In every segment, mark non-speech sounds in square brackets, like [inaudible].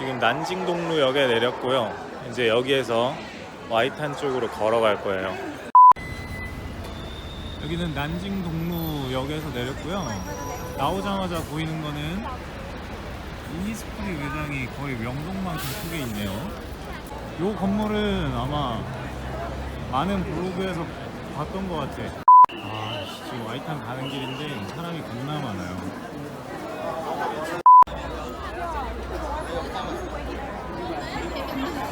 지금 난징동로역에 내렸고요. 이제 여기에서 와이탄 쪽으로 걸어갈 거예요. 여기는 난징동로역에서 내렸고요. 나오자마자 보이는 거는 이니스프리 매장이 거의 명동만큼 크게 있네요. 이 건물은 아마 많은 블로그에서 봤던 것 같아. 아, 지금 와이탄 가는 길인데 사람이 겁나 많아요.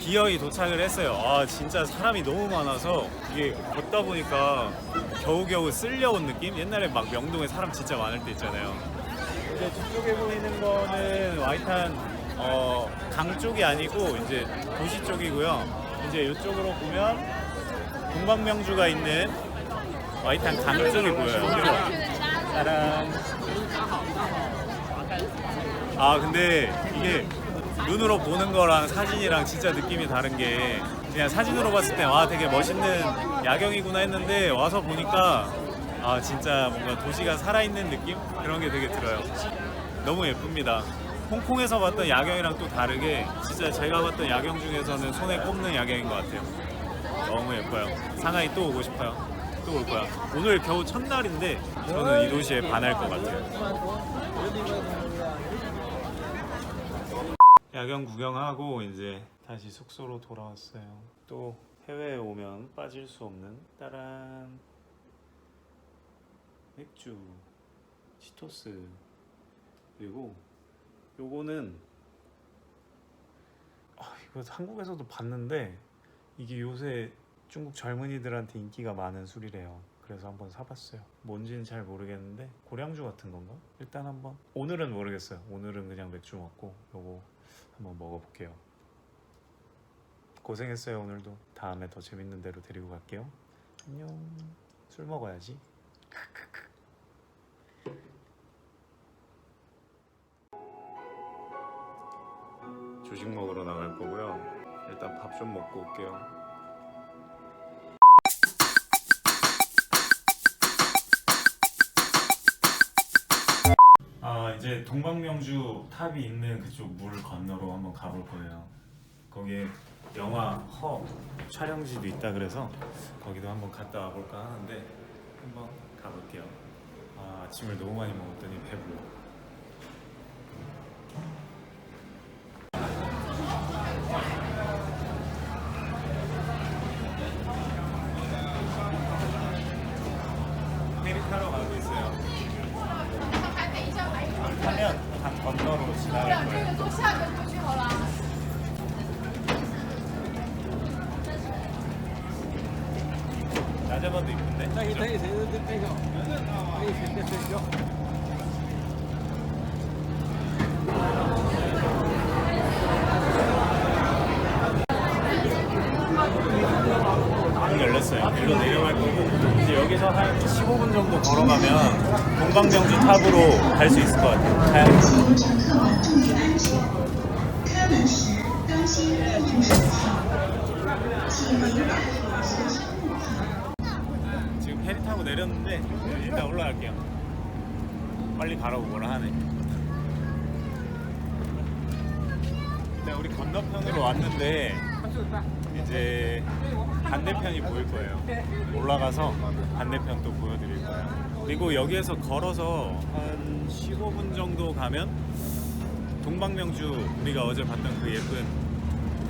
기어이 도착을 했어요. 아 진짜 사람이 너무 많아서 이게 걷다 보니까 겨우겨우 쓸려온 느낌? 옛날에 막 명동에 사람 진짜 많을 때 있잖아요. 이제 뒤쪽에 보이는 거는 와이탄 어, 강 쪽이 아니고 이제 도시 쪽이고요. 이제 이쪽으로 보면 동방명주가 있는 와이탄 강 쪽이 보여요. 짜란. 아 근데 이게 눈으로 보는 거랑 사진이랑 진짜 느낌이 다른 게 그냥 사진으로 봤을 때 와 되게 멋있는 야경이구나 했는데 와서 보니까 아 진짜 뭔가 도시가 살아있는 느낌 그런 게 되게 들어요. 너무 예쁩니다. 홍콩에서 봤던 야경이랑 또 다르게 진짜 제가 봤던 야경 중에서는 손에 꼽는 야경인 것 같아요. 너무 예뻐요. 상하이 또 오고 싶어요. 또 올 거야. 오늘 겨우 첫날인데 저는 이 도시에 반할 것 같아요. 야경 구경하고 이제 다시 숙소로 돌아왔어요. 또 해외에 오면 빠질 수 없는 따란 맥주, 치토스 그리고 요거는 아, 이거 한국에서도 봤는데 이게 요새 중국 젊은이들한테 인기가 많은 술이래요. 그래서 한번 사봤어요. 뭔지는 잘 모르겠는데 고량주 같은 건가? 일단 한번 오늘은 모르겠어요. 오늘은 그냥 맥주 먹고 요거 한번 먹어볼게요. 고생했어요 오늘도. 다음에 더 재밌는 데로 데리고 갈게요. 안녕. 술 먹어야지. [laughs] 조식 먹으러 나갈 거고요. 일단 밥 좀 먹고 올게요. 아 이제 동방명주 탑이 있는 그쪽 물 건너로 한번 가볼 거예요. 거기에 영화 허 촬영지도 있다 그래서 거기도 한번 갔다 와볼까 하는데 한번 가볼게요. 아, 아침을 너무 많이 먹었더니 배불러. 타면 강 건너로 지나갈 거예요. 坐下面过去好了。 낮에봐도 이쁜데? 等一 그죠? 等一等一等一下，等一等等 15분 정도 걸어가면 동방명주 탑으로 갈 수 있을 것 같아요. 지금 페리 타고 내렸는데 일단 올라갈게요. 빨리 가라고 뭐라 하네. 일단 우리 건너편으로 왔는데 이제 반대편이 보일 거예요. 올라가서 반대편 또 보여드릴 거예요. 그리고 여기에서 걸어서 한 15분 정도 가면 동방명주 우리가 어제 봤던 그 예쁜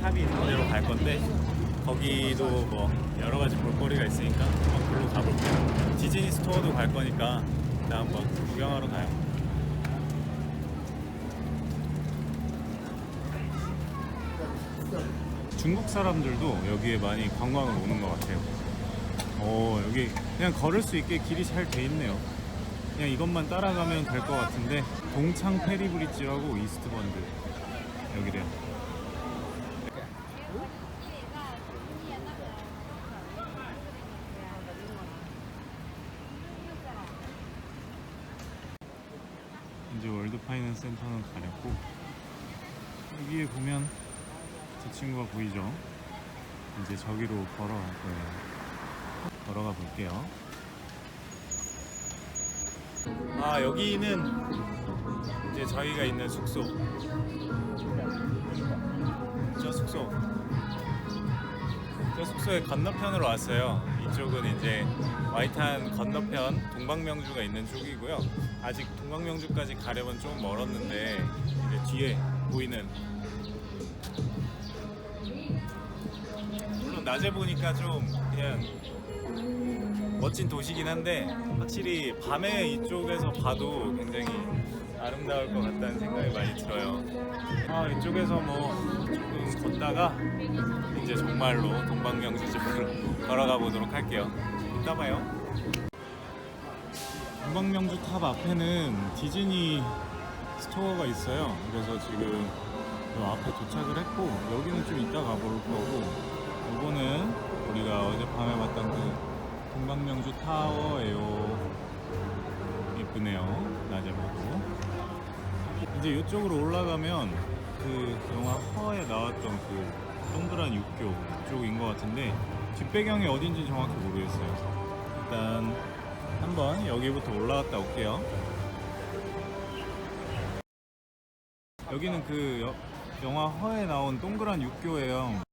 탑이 있는 데로 갈 건데 거기도 뭐 여러 가지 볼거리가 있으니까 한번 글로 가볼게요. 디즈니 스토어도 갈 거니까 일단 한번 구경하러 가요. 중국 사람들도 여기에 많이 관광을 오는 것 같아요. 어, 여기 그냥 걸을 수 있게 길이 잘 돼 있네요. 그냥 이것만 따라가면 될 것 같은데 동창 페리 브릿지라고 이스트 번드 여기래요. 이제 월드 파이낸스 센터는 가렸고 여기에 보면 저 친구가 보이죠? 이제 저기로 걸어갈 거예요. 걸어가 볼게요. 아 여기는 이제 저희가 있는 숙소. 저 숙소. 저 숙소의 건너편으로 왔어요. 이쪽은 이제 와이탄 건너편 동방명주가 있는 쪽이고요. 아직 동방명주까지 가려면 좀 멀었는데 뒤에 보이는 낮에 보니까 좀 그냥 멋진 도시긴 한데 확실히 밤에 이쪽에서 봐도 굉장히 아름다울 것 같다는 생각이 많이 들어요. 아 이쪽에서 뭐 조금 걷다가 이제 정말로 동방명주 쪽으로 [laughs] 걸어가 보도록 할게요. 이따 봐요. 동방명주 탑 앞에는 디즈니 스토어가 있어요. 그래서 지금 요 앞에 도착을 했고 여기는 좀 이따 가볼 거고 동방명주 타워예요. 예쁘네요. 낮에 봐도. 이제 이쪽으로 올라가면 그 영화 허에 나왔던 그 동그란 육교 쪽인 것 같은데 뒷배경이 어딘지 정확히 모르겠어요. 일단 한번 여기부터 올라갔다 올게요. 여기는 그 여- 영화 허에 나온 동그란 육교예요.